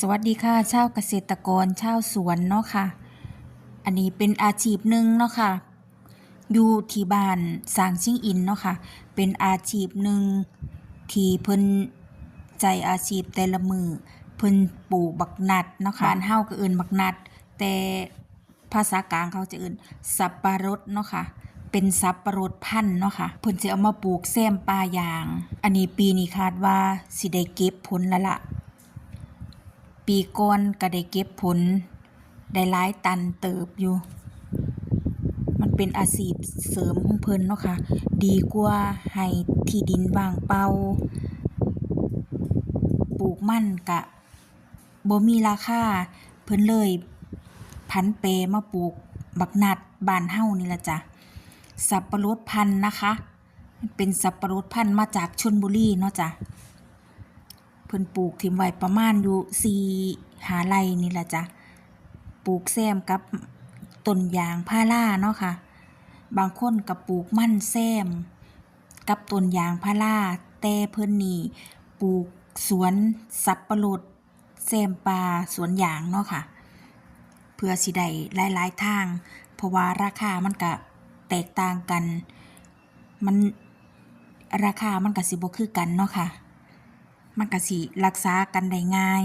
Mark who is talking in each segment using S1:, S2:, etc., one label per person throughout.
S1: สวัสดีค่ะชาวเกษตรกรชาวสวนเนาะค่ะ อันนี้เป็นอาชีพหนึ่งเนาะค่ะ อยู่ที่บ้านสางชิงอินเนาะค่ะ เป็นอาชีพหนึ่งที่เพิ่นใจอาชีพแต่ละมือเพิ่นปลูกบักนัดเนาะค่ะบ้านเฮาก็เอิ้นบักนัด แต่ภาษากลางเขาจะเอิ้นสับปะรดเนาะค่ะ เป็นสับปะรดพันธุ์เนาะค่ะ เพิ่นสิเอามาปลูกแซมป่ายาง อันนี้ปีนี้คาดว่าสิได้เก็บผลแล้วละ ปีก่อนก็ได้เก็บผล ได้หลายตันเติบอยู่ มันเป็นอาชีพเสริมของเพิ่นเนาะค่ะ ดีกว่าให้ที่ดินว่างเปล่า ปลูกมันกะบ่มีราคา เพิ่นเลยผันเปมาปลูกบักนัดบานเฮานี่ละจ้ะ สับปะรดพันธุ์นะคะ เป็นสับปะรดพันธุ์มาจากชลบุรีเนาะจ้ะ พิ่นปลูกถิ่มไว้ประมาณอยู่สี่หาไรนี่แหละจ้ะปลูกแซมกับต้นยางพาราเนาะค่ะ บางคนก็ปลูกมันแซม กับต้นยางพาราแต่เพิ่นนี่ปลูกสวนสับปะรดแซมปลาสวนยางเนาะค่ะ เพื่อสิได้หลาย ๆ ทาง เพราะว่าราคามันก็แตกต่างกัน มันราคามันก็สิบ่คือกันเนาะค่ะ มันก็สิรักษากันได้ง่าย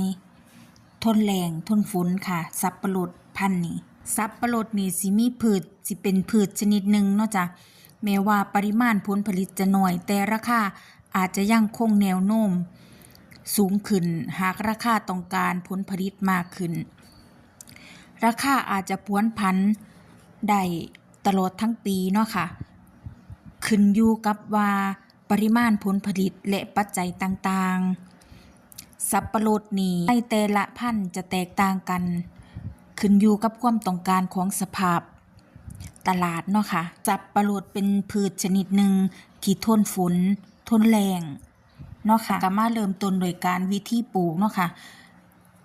S1: ทนแรงทนฝนค่ะ สับปะรดพันธุ์นี้สับปะรดนี่สิมีพืชสิเป็นพืชชนิดหนึ่งเนาะจ้ะแม้ว่าปริมาณผลผลิตจะน้อย แต่ราคาอาจจะยังคงแนวโน้ม สูงขึ้นหากราคาต้องการผลผลิตมากขึ้น ราคาอาจจะพวนพันได้ตลอดทั้งปีเนาะค่ะ ขึ้นอยู่กับว่า ปริมาณผลผลิตและปัจจัยต่างๆ สับปะรดนี่ในแต่ละพันธุ์จะแตกต่างกัน ขึ้นอยู่กับความต้องการของสภาพ ตลาดเนาะค่ะสับปะรดเป็นพืชชนิดหนึ่งที่ทนฝน ทนแรงเนาะค่ะก็มาเริ่มต้นโดยการวิธีปลูกเนาะค่ะ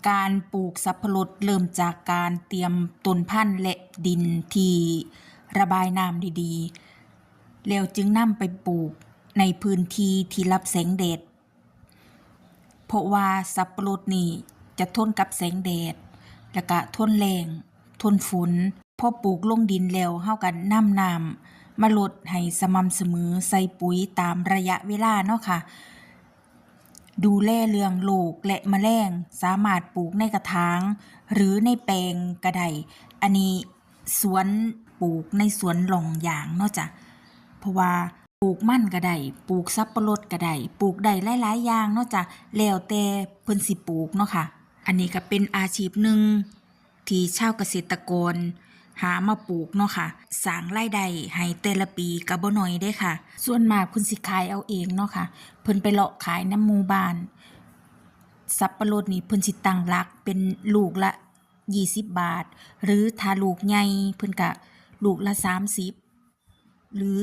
S1: การปลูกสับปะรดเริ่มจากการเตรียมต้นพันธุ์และดินที่ระบายน้ำดีๆ แล้วจึงนำไปปลูก ในพื้นที่ที่รับแสงแดด เพราะว่าสับปะรดนี่จะทนกับแสงแดด แล้วก็ทนแรงทนฝน พอปลูกลงดินแล้วเฮากันน้ำน้ำมาลดให้สม่ำเสมอใส่ปุ๋ยตามระยะเวลาเนาะค่ะ ดูแลเรื่องโรคและมแมลงสามารถปลูกในกระถาง หรือในแปลงก็ไดอันนี้สวนปลูกในสวนหลองยางเนาะจ้ะเพราะว่า ลูกมันก็ได้ปลูกสับปะรดก็ได้ปลูกได้หลายๆอย่างเนาะจ้ะแล้วแต่เพิ่นสิปลูกเนาะค่ะ อันนี้ก็เป็นอาชีพหนึ่งที่ชาวเกษตรกร หามาปลูกเนาะค่ะสร้างรายได้ให้แต่ละปีก็บ่น้อยเด้ค่ะ ส่วนมากเพิ่นสิขายเอาเองเนาะค่ะ เพิ่นไปเลาะขายน้ำหมู่บ้านสับปะรดนี่เพิ่นสิตั้งหลักเป็นลูกละ 20 บาท หรือถ้าลูกใหญ่เพิ่นก็ลูกละ 30 หรือ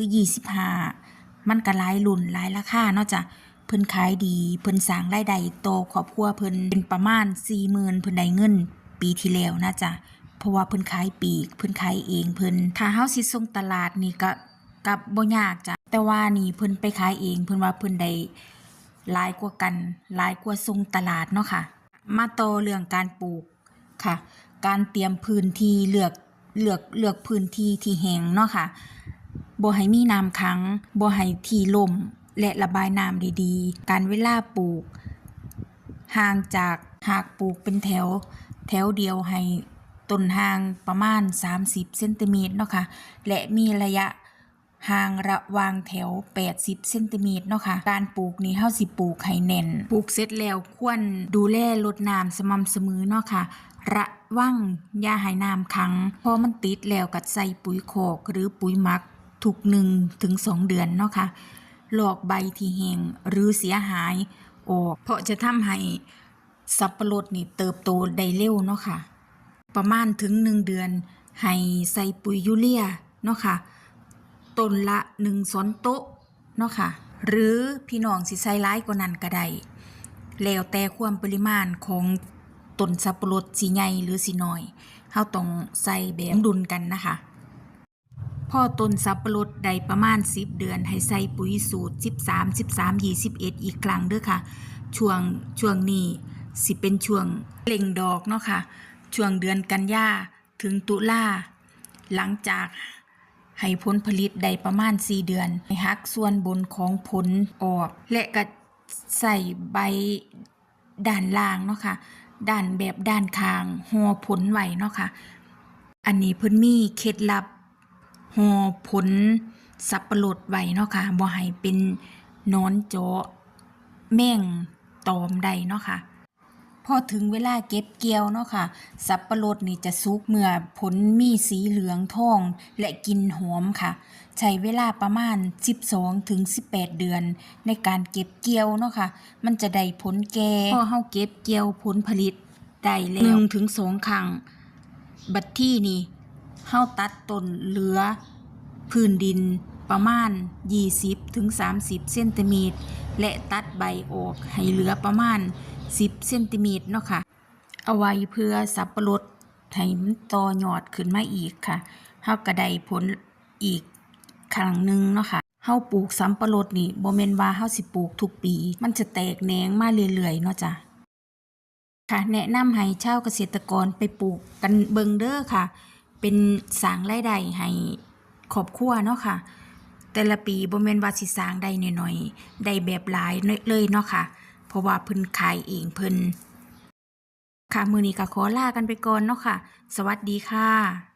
S1: 25 มันก็หลายรุ่นหลายราคาเนาะจ้ะเพิ่นขายดี เพิ่นสร้างรายได้ต่อครอบครัวเพิ่นเป็นประมาณ 40,000เพิ่นได้เงิน ปีที่แล้วนะจ้ะเพราะว่าเพิ่นขายปีก เพิ่นขายเองเพิ่นถ้าเฮาสิส่งตลาดนี่ก็ก็บ่ยากจ้ะแต่ว่านี่เพิ่นไปขายเองเพิ่นว่าเพิ่นได้หลายกว่ากันหลายกว่าทรงตลาดเนาะค่ะ มาต่อเรื่องการปลูกค่ะ การเตรียมพื้นที่เลือกเลือกเลือกพื้นที่ที่แห้งเนาะค่ะ บ่ให้มีน้ำขังบ่ให้ที่ล่ม และระบายน้ำดีๆ การเวลาปลูก ห่างจากหากปลูกเป็นแถว แถวเดียวให้ต้นห่างประมาณ 30เซนติเมตรเนาะค่ะและมีระยะห่างระวางแถว 80เซนติเมตรเนาะค่ะ การปลูกนี่เฮาสิปลูกให้แน่น ปลูกเสร็จแล้วควรดูแลรดน้ำสม่ำเสมอเนาะค่ะ ระวังยาให้น้ำขัง พอมันติดแล้วก็ใส่ปุ๋ยคอกหรือปุ๋ยหมัก ทุก1ถึง2เดือนเนาะค่ะหลอกใบที่แหงหรือเสียหายออกเพราะจะทำให้สับปะรดนี่เติบโตได้เร็วเนาะค่ะ ประมาณถึง1เดือน ให้ใส่ปุ๋ยยูเรียเนาะค่ะต้นละหนึ่งช้อนโต๊ะเนาะค่ะ หรือพี่น้องสิใส่ร้ายกว่านั้นก็ได้แล้วแต่ความปริมาณของต้นสับปะรดสีใหญ่หรือสีน้อยเฮาต้องใส่แบบดุลกันนะคะ พ่อต้นสับปะรดได้ประมาณ 10 เดือน ให้ใส่ปุ๋ยสูตร 13 13 21 อีกครั้งเด้อค่ะ ช่วงช่วงนี้สิเป็นช่วงเล่งดอกเนาะค่ะ ช่วงเดือนกันยาถึงตุลาหลังจากให้ผลผลิตได้ประมาณ 4 เดือนให้หักส่วนบนของผลออก และก็ใส่ใบด้านล่างเนาะค่ะด้านแบบด้านคางห่อผลไว้เนาะค่ะ อันนี้เพิ่นมีเคล็ดลับ ห่อผลสับปะรดไว้เนาะค่ะบ่ให้เป็นนอนเจาะแม่งตอมใดเนาะค่ะพอถึงเวลาเก็บเกี่ยวเนาะค่ะ สับปะรดนี่จะสุกเมื่อผลมีสีเหลืองทอง และกินหอมค่ะ ใช้เวลาประมาณ 12ถึง18 เดือน ในการเก็บเกี่ยวเนาะค่ะ มันจะได้ผลแก่พอเฮาเก็บเกี่ยวผลผลิตได้แล้ว1ถึง2ครั้ง บัดที่นี่ เฮาตัดต้นเหลือพื้นดินประมาณ 20ถึง30เซนติเมตรและตัดใบออกให้เหลือประมาณ 10เซนติเมตรเนาะค่ะ เอาไว้เพื่อสับปะรดให้มันต่อยอดขึ้นมาอีกค่ะเฮาก็ได้ผลอีกครั้งหนึ่งเนาะค่ะเฮาปลูกสับปะรดนี่บ่แม่นว่าเฮาสิปลูกทุกปี มันจะแตกแหนงมาเรื่อยๆเนาะจ้ะค่ะ แนะนำให้ชาวเกษตรกรไปปลูกกันเบิงเด้อค่ะ เป็นสร้างรายได้ให้ครอบครัวเนาะค่ะ แต่ละปีบ่แม่นว่าสิสร้างได้น้อยๆได้แบบหลายเลยเนาะค่ะ เพราะว่าเพิ่นขายเองเพิ่นค่ะ มือนี้ก็ขอลากันไปก่อนเนาะค่ะ สวัสดีค่ะ